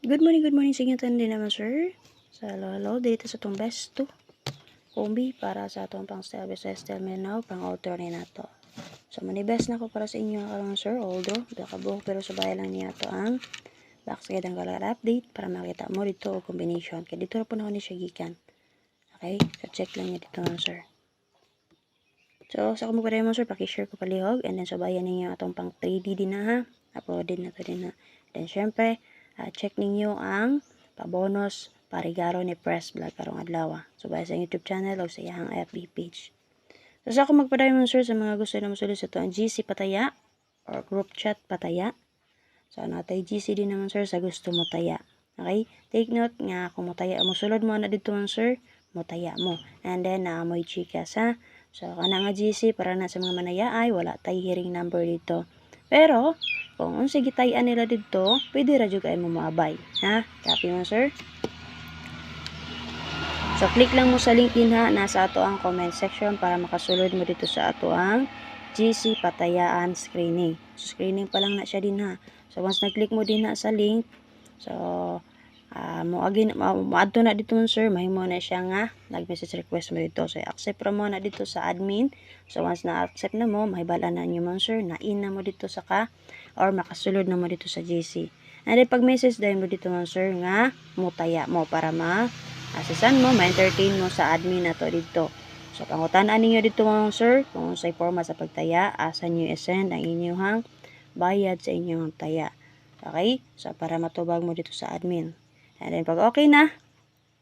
Good morning, good morning sa inyo din naman, sir. Sa lolo, dito sa itong best to. Kombi para sa itong pang style business style menaw, pang author ni nato. So, mani best na ko para sa inyo karon sir. Although, dakabuhok pero sa bahay lang niya to ang box guide ang color update para makita mo dito o combination. Kaya dito na po na ako ni siya gikan. Okay? So, check lang niya dito nga, sir. So, sa kung mo sir, pakishare ko palihog. And then, sabayan ninyo atong pang 3D din na ha. Uploaded na to din na. Then, syempre, ah, check ninyo ang pabonus parigaro ni Press Vlog karong adlaw. So, baya sa YouTube channel o sa iyang FB page. So, sa ako magpadayon sir sa mga gusto na musulit sa to ang GC Pataya or group chat Pataya. So, natay GC din naman sir sa gusto mo taya. Okay? Take note nga kung mo taya mo sulod mo na dito man sir, mo taya mo. And then, naamoy chikas ha. So, kana nga GC para na sa mga manayaay, wala tay hearing number dito. Pero, kung unsa gitayan nila dito, pwede ra jud kay mo. Ha? Copy mo sir? So, click lang mo sa link din ha, nasa ato ang comment section para makasulod mo dito sa ato ang GC Patayaan Screening. So, screening pa lang na siya din ha. So, once na-click mo din na sa link, so, ah mo agin mo adto na dito sir, mahimo na siya nga nag-message request mo dito. So, accept ra mo na dito sa admin. So, once na-accept na mo, mahibala na niyo man sir, na mo dito sa ka or makasulod na mo dito sa GC. And pag message dahil mo dito man sir nga, mutaya mo para ma asisan mo, ma-entertain mo sa admin na to dito. So, pangutanaan ninyo dito mga sir, kung sa forma sa pagtaya, asa nyo i-send ang inyong bayad sa inyong taya. Okay? So, para matubag mo dito sa admin. And then, pag okay na,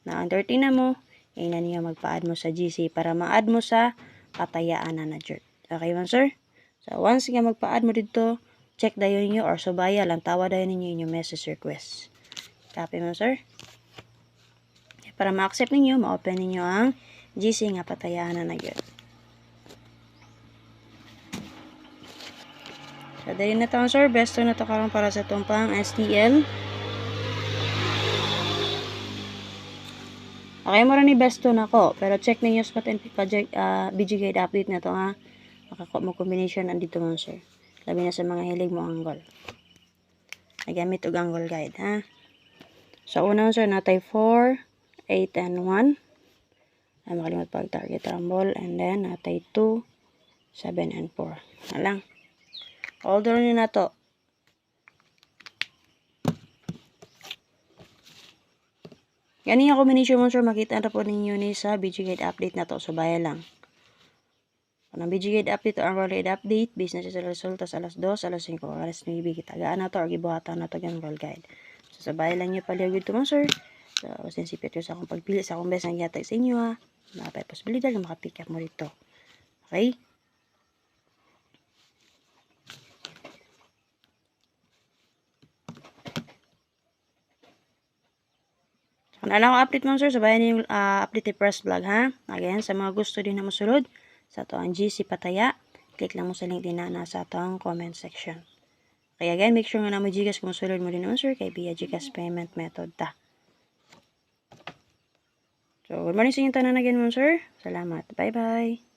na-entertain na mo, yun na niyo magpa-add mo sa GC para ma-add mo sa patayaan na na jerk. Okay man sir? So, once nga magpa-add mo dito, check dayon niyo or subaya lang, tawa dayon ninyo inyong message request. Copy mo sir? para ma-accept ninyo, ma-open ninyo ang GC nga patayaan na nagyan. So, dali na to sir. Besto na to karon para sa itong pang STL. Okay rin ni besto na ko. Pero check ninyo sa patin uh, BG guide update na to ha. Makako mo combination andito mo sir. Labi na sa mga hilig mo angle. Nagamit og angle guide ha. So, unang sir, natay 4, 8 and 1. Ay makalimot pag target rumble. And then, natay 2, 7 and 4. Na lang. Order nyo na to. Yan yung combination mo sir. Makita na po ninyo ni sa BG Guide update na to. So, baya lang. Ang BG Guide update o ang roll guide update, business sa resulta sa alas 2, alas 5, alas 9, kitagaan na to or gibuhatan na to yung roll guide. So, sabay lang nyo paliwag ito mo sir. So, sensipit ko sa akong pagpili sa akong best ang yatag sa inyo ha. Mapay posibilidad na makapick up mo dito. Okay? Kung ano ako update mo sir, sabayan niyo yung uh, update press vlog ha. Again, sa mga gusto din na masulod, sa to ang GC Pataya, click lang mo sa link din na nasa to comment section. Kaya again, make sure nga na mo Gcash kung masulod mo din naman sir, kay via Gcash payment method ta. So, good morning sa inyo tanan again mo sir. Salamat. Bye-bye.